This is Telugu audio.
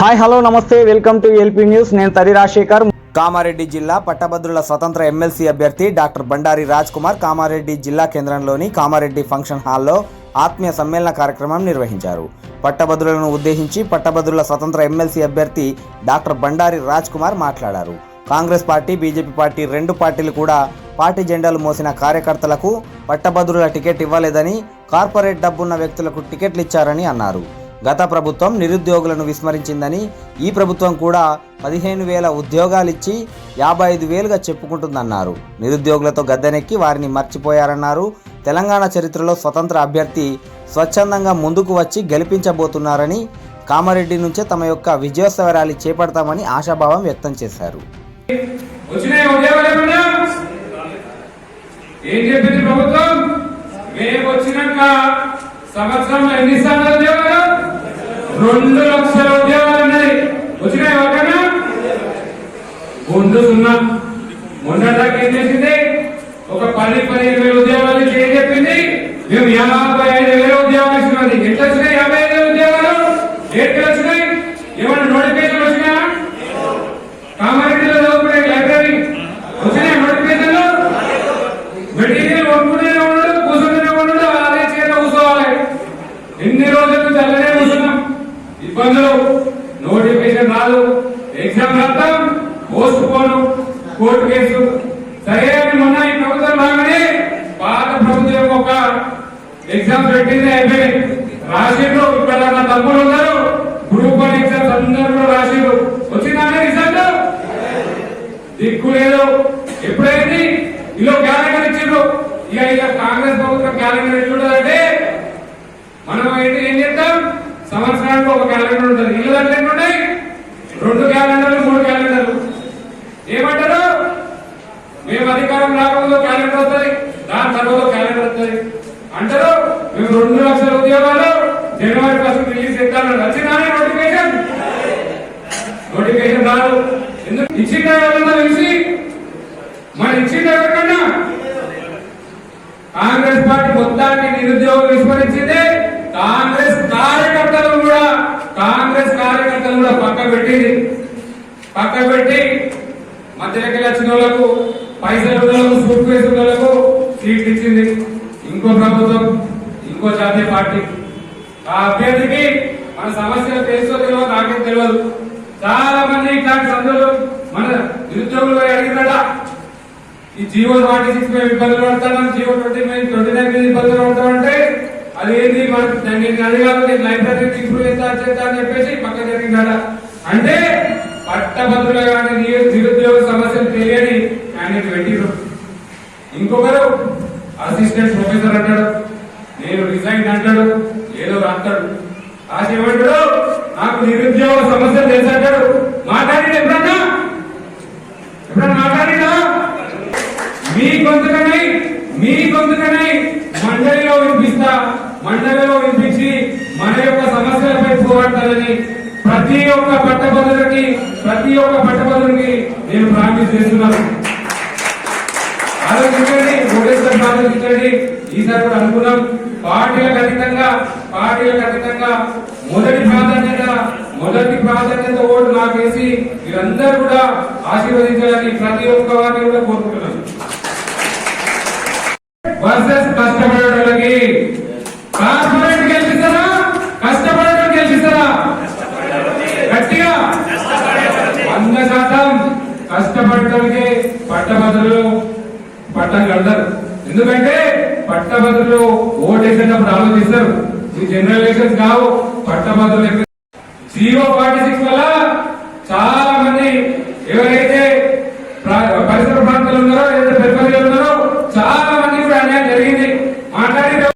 హాయ్ హలో నమస్తే వెల్కమ్ టు ఎల్పీ న్యూస్. నేను తరి రాజశేఖర్. కామారెడ్డి జిల్లా పట్టభద్రుల స్వతంత్ర ఎమ్మెల్సీ అభ్యర్థి డాక్టర్ బండారి రాజ్ కుమార్ కామారెడ్డి జిల్లా కేంద్రంలోని కామారెడ్డి ఫంక్షన్ హాల్లో ఆత్మీయ సమ్మేళన కార్యక్రమం నిర్వహించారు. పట్టభద్రులను ఉద్దేశించి పట్టభద్రుల స్వతంత్ర ఎమ్మెల్సీ అభ్యర్థి డాక్టర్ బండారి రాజ్ కుమార్ మాట్లాడారు. కాంగ్రెస్ పార్టీ బీజేపీ పార్టీ రెండు పార్టీలు కూడా పార్టీ జెండాలు మోసిన కార్యకర్తలకు పట్టభద్రుల టికెట్ ఇవ్వలేదని కార్పొరేట్ డబ్బున్న వ్యక్తులకు టికెట్లు ఇచ్చారని అన్నారు. గత ప్రభుత్వం నిరుద్యోగులను విస్మరించిందని ఈ ప్రభుత్వం కూడా పదిహేను వేల ఉద్యోగాలిచ్చి యాభై ఐదు వేలుగా చెప్పుకుంటుందన్నారు. నిరుద్యోగులతో గద్దెనెక్కి వారిని మర్చిపోయారన్నారు. తెలంగాణ చరిత్రలో స్వతంత్ర అభ్యర్థి స్వచ్ఛందంగా ముందుకు వచ్చి గెలిపించబోతున్నారని కామారెడ్డి నుంచే తమ యొక్క విజయోత్సవ ర్యాలీ చేపడతామని ఆశాభావం వ్యక్తం చేశారు. ఏం చెప్పింది ప్రభుత్వం? మేము వచ్చినాక సంవత్సరంలో ఎన్ని రెండు లక్షల ఉద్యోగాలు ఉన్నాయి వచ్చినాయి ఒకనా ముందు సున్నా. మొన్నటిదాకా ఏం చేసింది? ఒక పది పదిహేను వేల ఉద్యోగాలు ఏం చెప్పింది? మేము యాభై ఐదు వేల ఉద్యోగాలు ఇస్తున్నాం. ఎట్లా వచ్చినాయి? యాభై ఐదు వేల ఉద్యోగాలు? ఎట్లా వచ్చినాయి? ఏమన్నా నోటిఫికేషన్ వచ్చినాయా? కామారెడ్డిలో చదువుకునే లైబ్రరీ. వచ్చినాయి నోటిఫికేషన్లు? మెటీరియల్ కొనుక్కునే ఇబ్బందులు నోటిఫికేషన్ రాదు ఎగ్జామ్ రాద్దాం పోస్ట్ పోను కోర్టు కేసు. సరే మొన్న ఈ ప్రభుత్వం రాగానే పాత ప్రభుత్వం ఒక ఎగ్జామ్ పెట్టింది అయిపోయి రాసిండ్రు ఇక్కడ నా తమ్ముడు ఉన్నారు. గ్రూప్ వన్ ఎగ్జామ్స్ అందరూ కూడా రాసిండ్రు. వచ్చిందా రిజల్ట్? దిక్కు లేదు. ఎప్పుడైంది? ఇలా క్యాలెండర్ ఇచ్చిండ్రు. ఇక ఇక కాంగ్రెస్ ప్రభుత్వం క్యాలెండర్ ఎట్లుంటదంటే మనం ఏంటి ఏం చేద్దాం ఒక క్యాలెండర్ ఉంటుంది. ఇల్లు అంటే ఎన్ని ఉన్నాయి? రెండు క్యాలెండర్లు మూడు క్యాలెండర్లు. ఏమంటారు? మేము అధికారం రాకముందు క్యాలెండర్ వస్తుంది. దాని తర్వాత క్యాలెండర్ వస్తుంది. అంటారు? మేము రెండు లక్షల ఉద్యోగాలు జనవరి ఫస్ట్ రిలీజ్ చేస్తాను వచ్చిందానే నోటిఫికేషన్? నోటిఫికేషన్ రాదు. ఎందుకు? ఇచ్చిన ఎవరన్నా తెలిసి? మరి ఇచ్చిన ఎవరికన్నా? కాంగ్రెస్ పార్టీ మొత్తాన్ని నిరుద్యోగం విస్మరించింది. కాంగ్రెస్ కార్యకర్తలు కూడా పెట్టి పక్క పెట్టి మధ్యలోకి వచ్చిన వాళ్ళకు పైసలు వాళ్ళకు సూట్ కేసు వాళ్ళకు సీట్ ఇచ్చింది. ఇంకో ప్రభుత్వం ఇంకో జాతీయ పార్టీ. ఆ అభ్యర్థికి మన సమస్యలు తెలుసో తెలియదు నాకేం తెలియదు. చాలా మంది ఇట్లాంటి సందులు మన నిరుద్యోగులు అడిగిందట ఈ జియో ఫార్టీ సిక్స్ మేము ఇబ్బందులు పడతాం జియో ట్వంటీ మేము ట్వంటీ నైన్ మీద ఇబ్బందులు పడతామంటే అది ఏంది మనకు దాన్ని నేను అడగాలి నేను లైబ్రరీ ఇంప్రూవ్ చేస్తా చేస్తా అని చెప్పేసి పక్కన జరిగిందట అంటే పట్టభద్రులు కానీ నిరుద్యోగ సమస్యలు తెలియని ఆయన పెట్టిరు. ఇంకొకరు అసిస్టెంట్ ప్రొఫెసర్ అంటాడు నేను రిజైన్ అంటాడు ఏదో రాస్తాడు రాసి ఏమంటాడు నాకు నిరుద్యోగ సమస్యలు తెలుసు అంటాడు. మాట్లాడి ఎప్పుడన్నా? ఎప్పుడన్నా మాట్లాడినా మీ గొంతుకనై మీ గొంతుకనై మండలిలో వినిపిస్తా మండలిలో వినిపించి మన యొక్క సమస్యలపై పోరాడతానని ప్రతి ఒక్క పట్టభద్రులకి ప్రతి ఒక్క పట్టభద్రులకి నేను ప్రామిస్ చేస్తున్నాను. ఆలోచించండి ఓటేస్తారు ఆలోచించండి. ఈసారి కూడా అనుకున్నాం పార్టీలకు అధికంగా పార్టీలకు అధికంగా మొదటి ప్రాధాన్యత మొదటి ప్రాధాన్యత ఓటు నాకేసి మీరందరూ కూడా ఆశీర్వదించాలని ప్రతి ఒక్క వారిని కూడా కోరుకుంటున్నాను. వర్సెస్ కష్టపడేటోళ్ళకి వంద శాతం కష్టపడటానికి పట్టభద్రులు పట్టం కడతారు ఎందుకంటే పట్టభద్రులు ఓటేసేటప్పుడు ఆలోచిస్తారు. ఈ జనరల్ ఎలక్షన్స్ కావు పట్టభద్రులు జీరో ఫార్టీ సిక్స్ వల్ల చాలా మంది